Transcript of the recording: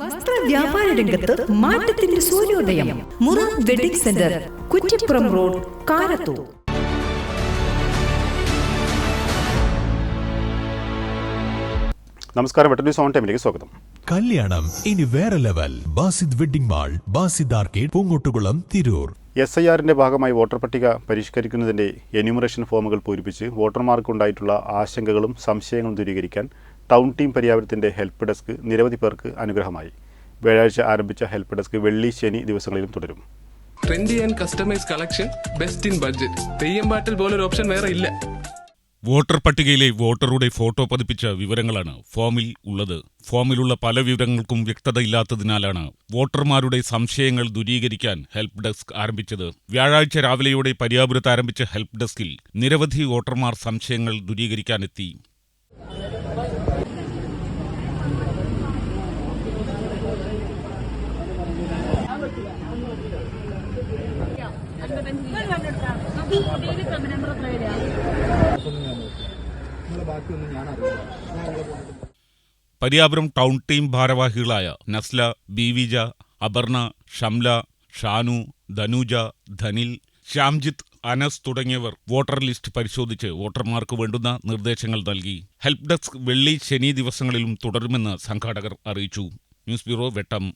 വസ്ത്ര വ്യാപാര രംഗത്ത് മാറ്റത്തിന്റെ സൂര്യോദയം. Mura wedding centre Kuttippuram road Karathur. നമസ്കാരം വെട്ടന്യൂസ് ഓൺ ടൈമിലേക്ക് സ്വാഗതം. കല്യാണം ഇനി വേറെ level. Basid wedding mall Basid arcade Poongottukulam Tirur. S I ആറിന്റെ ഭാഗമായി വോട്ടർ പട്ടിക പരിഷ്കരിക്കുന്നതിന്റെ എന്യൂമറേഷൻ ഫോമുകൾ പൂരിപ്പിച്ച് വോട്ടർമാർക്കുണ്ടായിട്ടുള്ള ആശങ്കകളും സംശയങ്ങളും ദൂരീകരിക്കാൻ ടൗൺ ടീം പരിയാപുരത്തിന്റെ ഹെൽപ്പ് ഡെസ്ക് നിരവധി പേർക്ക് അനുഗ്രഹമായി. വ്യാഴാഴ്ച ആരംഭിച്ച ഹെൽപ്പ് ഡെസ്ക് വെള്ളി ശനി ദിവസങ്ങളിലും തുടരും. Trendy and customise collection best in budget. Theyyam പാട്ടിൽ പോലൊരു ഓപ്ഷൻ വേറെ ഇല്ല. വോട്ടർ പട്ടികയിലെ വോട്ടറുടെ ഫോട്ടോ പതിപ്പിച്ച വിവരങ്ങളാണ് ഫോമിൽ ഉള്ളത്. ഫോമിലുള്ള പല വിവരങ്ങൾക്കും വ്യക്തതയില്ലാത്തതിനാലാണ് വോട്ടർമാരുടെ സംശയങ്ങൾ ദൂരീകരിക്കാൻ ഹെൽപ്പ് ഡെസ്ക് ആരംഭിച്ചത്. വ്യാഴാഴ്ച രാവിലെയോടെ പരിയാപുരത്ത് ആരംഭിച്ച ഹെൽപ്പ് ഡെസ്കിൽ നിരവധി വോട്ടർമാർ സംശയങ്ങൾ ദൂരീകരിക്കാനെത്തി. പരിയാപുരം ടൗൺ ടീം ഭാരവാഹികളായ നസ്ല ബീവിജ അപർണ ഷംല ഷാനു ധനുജ ധനിൽ ശ്യാംജിത്ത് അനസ് തുടങ്ങിയവർ വോട്ടർ ലിസ്റ്റ് പരിശോധിച്ച് വോട്ടർമാർക്ക് വേണ്ടുന്ന നിർദ്ദേശങ്ങൾ നൽകി. ഹെൽപ് ഡെസ്ക് വെള്ളി ശനി ദിവസങ്ങളിലും തുടരുമെന്ന് സംഘാടകർ അറിയിച്ചു. News bureau Vettam.